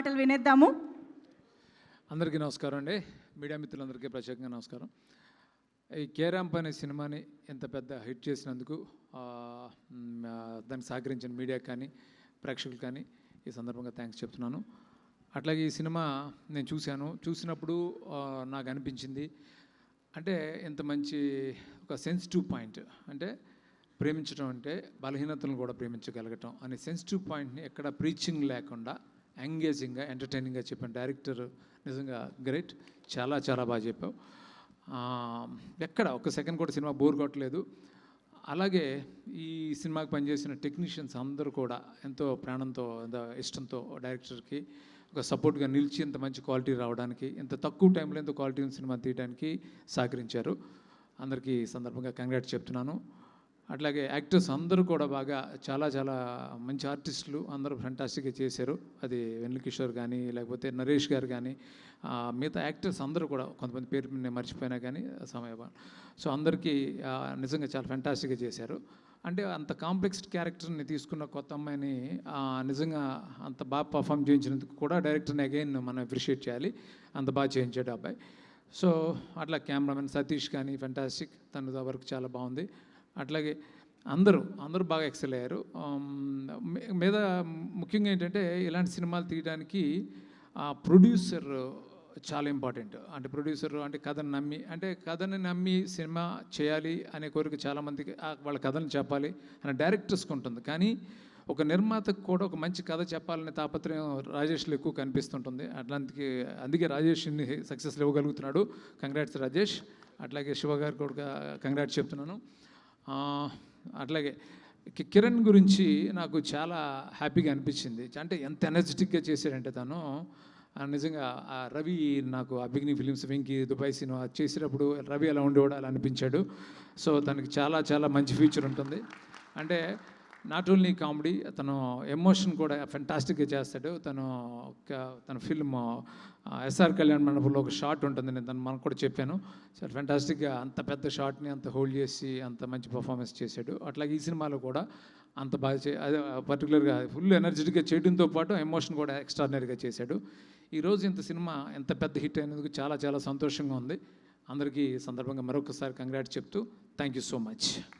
మాటలు వినేద్దాము. అందరికీ నమస్కారం అండి. మీడియా మిత్రులందరికీ ప్రత్యేకంగా నమస్కారం. ఈ కేరాంప్ అనే సినిమాని ఎంత పెద్ద హిట్ చేసినందుకు దాన్ని సహకరించిన మీడియా కానీ ప్రేక్షకులు కానీ ఈ సందర్భంగా థ్యాంక్స్ చెప్తున్నాను. అట్లాగే ఈ సినిమా నేను చూశాను. చూసినప్పుడు నాకు అనిపించింది అంటే ఇంత మంచి ఒక సెన్సిటివ్ పాయింట్ అంటే ప్రేమించడం అంటే బలహీనతలను కూడా ప్రేమించగలగటం అనే సెన్సిటివ్ పాయింట్ని ఎక్కడ ప్రీచింగ్ లేకుండా ఎంగేజింగ్గా ఎంటర్టైనింగ్గా చెప్పాను. డైరెక్టర్ నిజంగా గ్రేట్. చాలా చాలా బాగా చెప్పావు. ఎక్కడ? ఒక సెకండ్ కూడా సినిమా బోర్ కొట్టలేదు. అలాగే ఈ సినిమాకి పనిచేసిన టెక్నీషియన్స్ అందరూ కూడా ఎంతో ప్రాణంతో ఇష్టంతో డైరెక్టర్కి ఒక సపోర్ట్గా నిలిచి ఇంత మంచి క్వాలిటీ రావడానికి ఇంత తక్కువ టైంలో ఇంత క్వాలిటీ సినిమా తీయడానికి సహకరించారు. అందరికీ సందర్భంగా కంగ్రాట్స్ చెప్తున్నాను. అట్లాగే యాక్టర్స్ అందరూ కూడా బాగా చాలా చాలా మంచి ఆర్టిస్టులు అందరూ ఫెంటాస్టిక్గా చేశారు. అది వెన్నకిషోర్ కానీ లేకపోతే నరేష్ గారు కానీ మిగతా యాక్టర్స్ అందరూ కూడా కొంతమంది పేరు నేను మర్చిపోయినా కానీ సమయ సో అందరికీ నిజంగా చాలా ఫెంటాస్టిక్గా చేశారు. అంటే అంత కాంప్లెక్స్ క్యారెక్టర్ని తీసుకున్న కొత్త అమ్మాయిని నిజంగా అంత బాగా పర్ఫామ్ చేయించినందుకు కూడా డైరెక్టర్ని అగైన్ మనం అప్రిషియేట్ చేయాలి. అంత బాగా చేయించాడు అబ్బాయి. సో అట్లా కెమెరామెన్ సతీష్ కానీ ఫెంటాస్టిక్ తన వర్క్ చాలా బాగుంది. అట్లాగే అందరూ అందరూ బాగా ఎక్సెల్ అయ్యారు. మీద ముఖ్యంగా ఏంటంటే ఇలాంటి సినిమాలు తీయడానికి ఆ ప్రొడ్యూసర్ చాలా ఇంపార్టెంట్ అంటే ప్రొడ్యూసర్ అంటే కథను నమ్మి అంటే కథని నమ్మి సినిమా చేయాలి అనే కోరిక చాలామందికి వాళ్ళ కథను చెప్పాలి అనే డైరెక్టర్స్కి ఉంటుంది. కానీ ఒక నిర్మాతకు కూడా ఒక మంచి కథ చెప్పాలనే తాపత్రయం రాజేష్లో ఎక్కువ కనిపిస్తుంటుంది. అట్లాంటికి అందుకే రాజేష్ సక్సెస్ ఇవ్వగలుగుతున్నాడు. కంగ్రాట్స్ రాజేష్. అట్లాగే శివ గారు కూడా కంగ్రాట్స్ చెప్తున్నాను. అట్లాగే కిరణ్ గురించి నాకు చాలా హ్యాపీగా అనిపించింది. అంటే ఎంత ఎనర్జెటిక్గా చేశాడంటే తను నిజంగా ఆ రవి నాకు ఆ beginning films Venky Dubai cinema చేసేటప్పుడు రవి అలా ఉండేవాడు అలా అనిపించాడు. సో తనకి చాలా చాలా మంచి ఫ్యూచర్ ఉంటుంది. అంటే నాట్ ఓన్లీ కామెడీ తను ఎమోషన్ కూడా ఫెంటాస్టిక్గా చేస్తాడు. తను తన ఫిల్మ్ ఎస్ఆర్ కళ్యాణ్ మండపంలో ఒక షార్ట్ ఉంటుంది. నేను తను మనకు కూడా చెప్పాను. సార్ ఫెంటాస్టిక్గా అంత పెద్ద షార్ట్ని అంత హోల్డ్ చేసి అంత మంచి పర్ఫార్మెన్స్ చేశాడు. అట్లాగే ఈ సినిమాలో కూడా అంత బాగా చే అదే పర్టికులర్గా ఫుల్ ఎనర్జెటిక్గా చేయడంతో పాటు ఎమోషన్ కూడా ఎక్స్ట్రాడినరీగా చేశాడు. ఈరోజు ఇంత సినిమా ఎంత పెద్ద హిట్ అయినందుకు చాలా చాలా సంతోషంగా ఉంది. అందరికీ సందర్భంగా మరొకసారి కంగ్రాట్స్ చెప్తూ థ్యాంక్ యూ సో మచ్